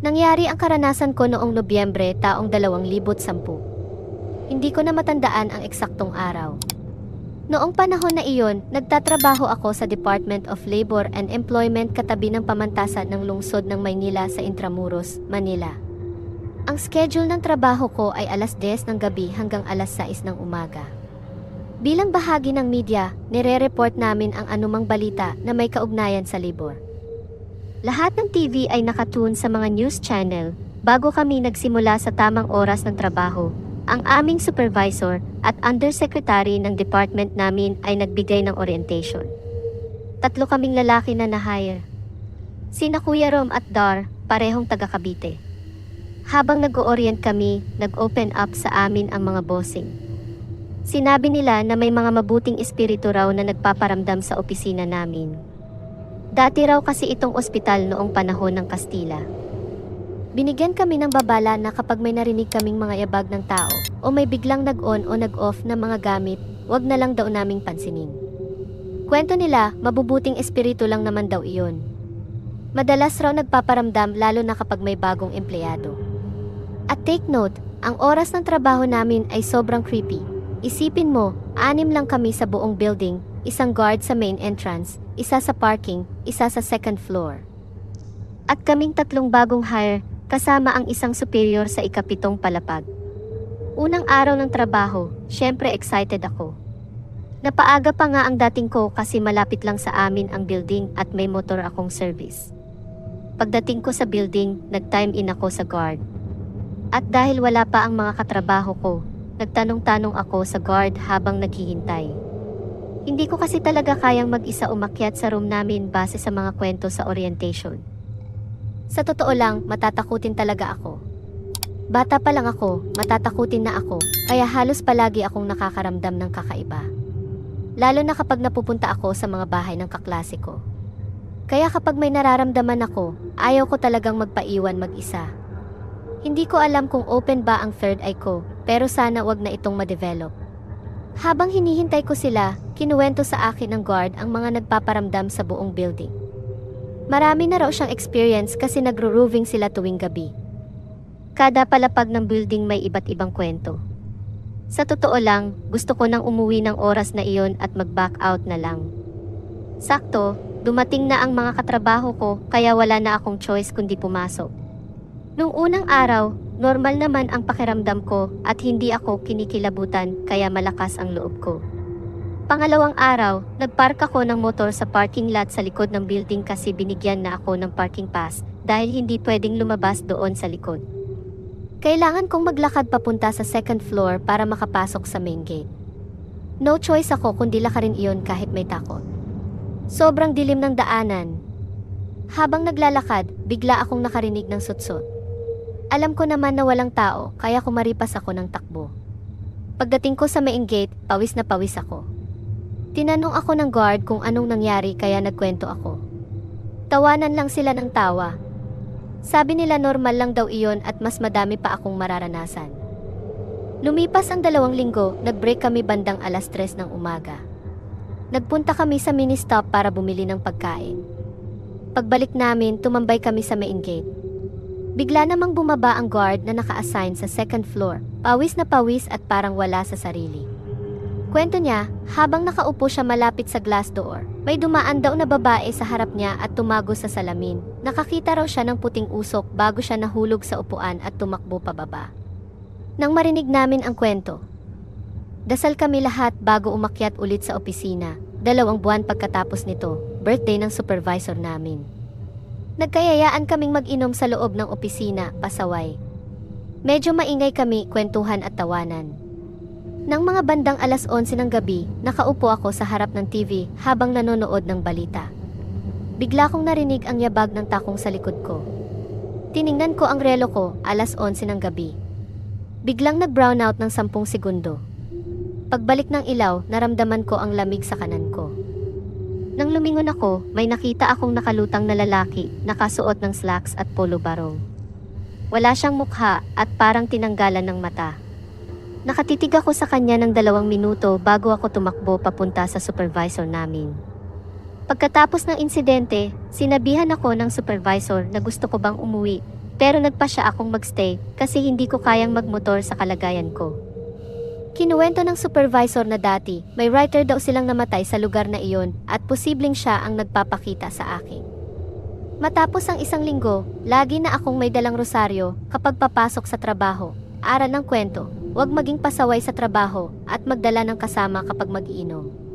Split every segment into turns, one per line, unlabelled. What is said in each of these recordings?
Nangyari ang karanasan ko noong Nobyembre taong 2010. Hindi ko na matandaan ang eksaktong araw. Noong panahon na iyon, nagtatrabaho ako sa Department of Labor and Employment katabi ng pamantasan ng lungsod ng Maynila sa Intramuros, Manila. Ang schedule ng trabaho ko ay alas 10 ng gabi hanggang alas 6 ng umaga. Bilang bahagi ng media, nire-report namin ang anumang balita na may kaugnayan sa labor. Lahat ng TV ay nakatune sa mga news channel bago kami nagsimula sa tamang oras ng trabaho. Ang aming supervisor at undersecretary ng department namin ay nagbigay ng orientation. Tatlo kaming lalaki na na-hire. Sina Kuya Rom at Dar, parehong taga Cavite. Habang nag-orient kami, nag-open up sa amin ang mga bossing. Sinabi nila na may mga mabuting espiritu raw na nagpaparamdam sa opisina namin. Dati raw kasi itong ospital noong panahon ng Kastila. Binigyan kami ng babala na kapag may narinig kaming mga yabag ng tao o may biglang nag-on o nag-off na mga gamit, wag na lang daw naming pansinin. Kwento nila, mabubuting espiritu lang naman daw iyon. Madalas raw nagpaparamdam lalo na kapag may bagong empleyado. At take note, ang oras ng trabaho namin ay sobrang creepy. Isipin mo, anim lang kami sa buong building, isang guard sa main entrance, isa sa parking, isa sa second floor. At kaming tatlong bagong hire, kasama ang isang superior sa ikapitong palapag. Unang araw ng trabaho, syempre excited ako. Napaaga pa nga ang dating ko kasi malapit lang sa amin ang building at may motor akong service. Pagdating ko sa building, nag-time in ako sa guard. At dahil wala pa ang mga katrabaho ko, nagtanong-tanong ako sa guard habang naghihintay. Hindi ko kasi talaga kayang mag-isa umakyat sa room namin base sa mga kwento sa orientation. Sa totoo lang, matatakutin talaga ako. Bata pa lang ako, matatakutin na ako, kaya halos palagi akong nakakaramdam ng kakaiba. Lalo na kapag napupunta ako sa mga bahay ng kaklase ko. Kaya kapag may nararamdaman ako, ayaw ko talagang magpaiwan mag-isa. Hindi ko alam kung open ba ang third eye ko, pero sana wag na itong ma-develop. Habang hinihintay ko sila, kinuwento sa akin ng guard ang mga nagpaparamdam sa buong building. Marami na raw siyang experience kasi nagro-roofing sila tuwing gabi. Kada palapag ng building may iba't ibang kwento. Sa totoo lang, gusto ko nang umuwi ng oras na iyon at mag-back out na lang. Sakto, dumating na ang mga katrabaho ko kaya wala na akong choice kundi pumasok. Nung unang araw, normal naman ang pakiramdam ko at hindi ako kinikilabutan kaya malakas ang loob ko. Pangalawang araw, nagpark ako ng motor sa parking lot sa likod ng building kasi binigyan na ako ng parking pass dahil hindi pwedeng lumabas doon sa likod. Kailangan kong maglakad papunta sa second floor para makapasok sa main gate. No choice ako kundi lakarin iyon kahit may takot. Sobrang dilim ng daanan. Habang naglalakad, bigla akong nakarinig ng sutsot. Alam ko naman na walang tao, kaya kumaripas ako ng takbo. Pagdating ko sa main gate, pawis na pawis ako. Tinanong ako ng guard kung anong nangyari kaya nagkwento ako. Tawanan lang sila ng tawa. Sabi nila normal lang daw iyon at mas madami pa akong mararanasan. Lumipas ang dalawang linggo, nag-break kami bandang alas 3 ng umaga. Nagpunta kami sa mini stop para bumili ng pagkain. Pagbalik namin, tumambay kami sa main gate. Bigla namang bumaba ang guard na naka-assign sa second floor, pawis na pawis at parang wala sa sarili. Kwento niya, habang nakaupo siya malapit sa glass door, may dumaan daw na babae sa harap niya at tumago sa salamin. Nakakita raw siya ng puting usok bago siya nahulog sa upuan at tumakbo pababa. Nang marinig namin ang kwento, dasal kami lahat bago umakyat ulit sa opisina. Dalawang buwan pagkatapos nito, birthday ng supervisor namin. Nagkayayaan kaming mag-inom sa loob ng opisina, pasaway. Medyo maingay kami, kwentuhan at tawanan. Nang mga bandang alas 11 ng gabi, nakaupo ako sa harap ng TV habang nanonood ng balita. Bigla kong narinig ang yabag ng takong sa likod ko. Tiningnan ko ang relo ko, alas 11 ng gabi. Biglang nag-brown out ng 10 segundo. Pagbalik ng ilaw, naramdaman ko ang lamig sa kanan ko. Nang lumingon ako, may nakita akong nakalutang na lalaki, nakasuot ng slacks at polo barong. Wala siyang mukha at parang tinanggalan ng mata. Nakatitig ako sa kanya ng dalawang minuto bago ako tumakbo papunta sa supervisor namin. Pagkatapos ng insidente, sinabihan ako ng supervisor na gusto ko bang umuwi Pero nagpa siya akong magstay kasi hindi ko kayang magmotor sa kalagayan ko. Kinuwento ng supervisor na dati, may writer daw silang namatay sa lugar na iyon at posibleng siya ang nagpapakita sa akin. Matapos ang isang linggo, lagi na akong may dalang rosaryo kapag papasok sa trabaho. Aral ng kwento, huwag maging pasaway sa trabaho at magdala ng kasama kapag mag-iinom.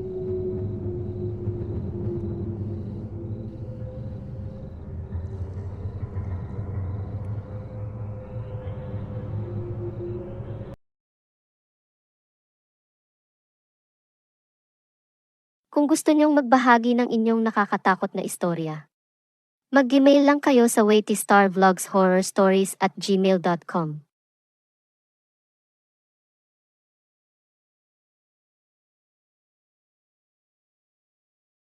Kung gusto niyong magbahagi ng inyong nakakatakot na istorya, mag-email lang kayo sa waitystarvlogshorrorstories at gmail.com.